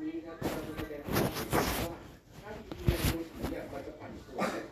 นี้ครับเราจะแสดงว่าถ้าที่เรียนรู้เนี่ยมันจะผันผวน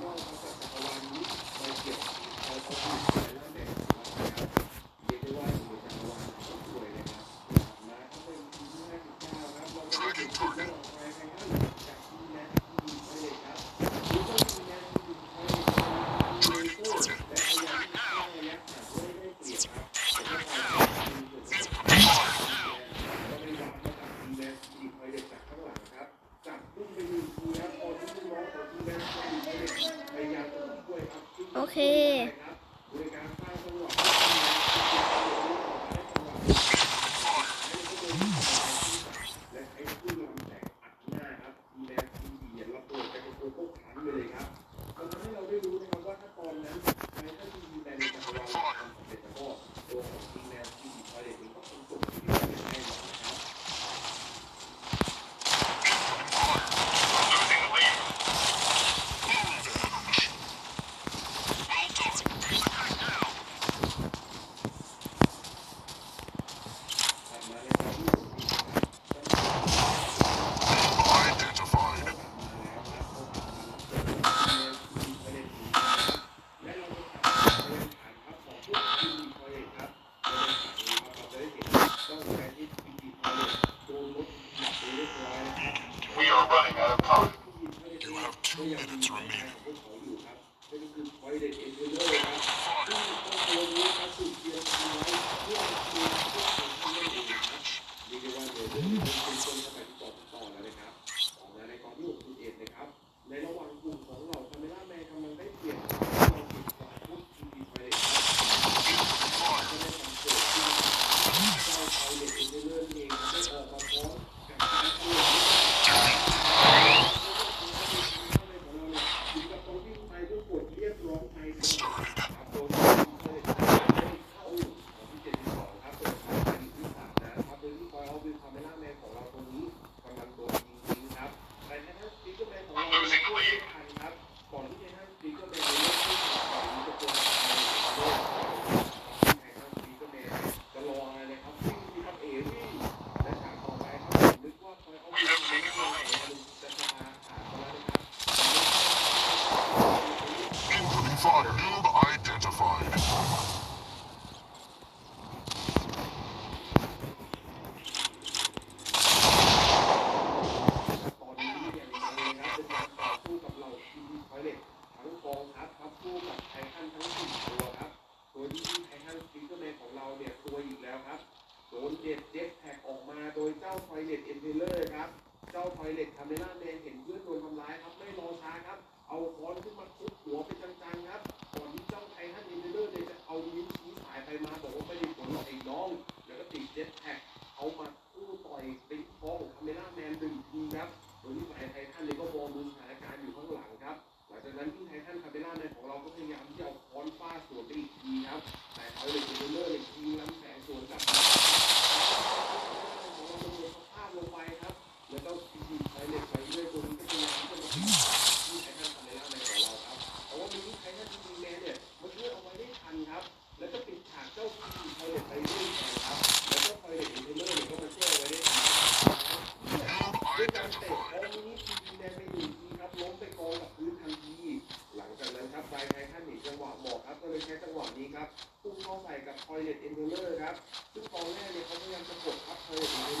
โอเค waited until Hallelujah. อยเลตเอนเดอร์ครับซึ่งกองแรกเนี่ยเขาพยายามจะกดครับคอยเลตเอนเดอร์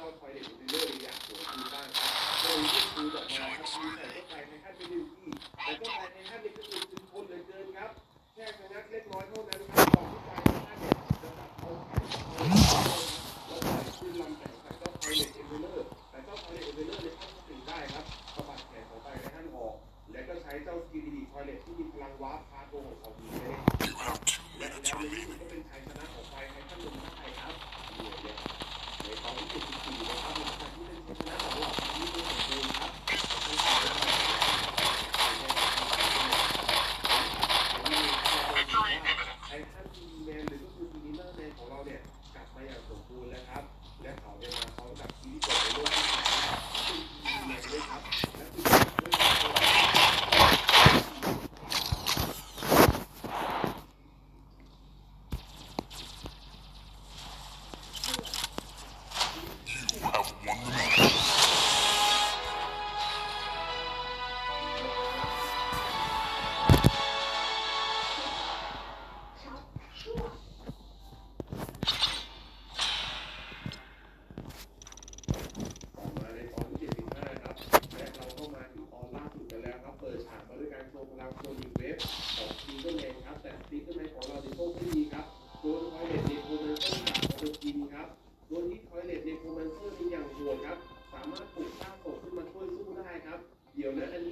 เจ้าทอยเด็ดเดอร์อย่ากสวนคืนบ้างโดยที่คืนออกมาครับมีใส่เจ้าชายไททันไปหนึ่งทีแต่เจ้าชายไททันเนี่ยก็คือถึงคนเลือเกินครับแค่ชะงักเล็กน้อยเท่านั้นครับก่อนที่ชายไททันเนี่ยจะจับเอาแล้วปล่ขึ้นลำแข่งกับเจ้าทอยเด็ดเดอร์แต่เจ้าทอยเด็ดเดอร์เนี่ยเข้าถึงได้ครับสะบัดแขนของไททันออก และก็ใช้เจ้า GDD ทอยเล็ตที่มีพลังว้าร์ปพาตัวของเขาหนีไปได้และในที่ Yonatan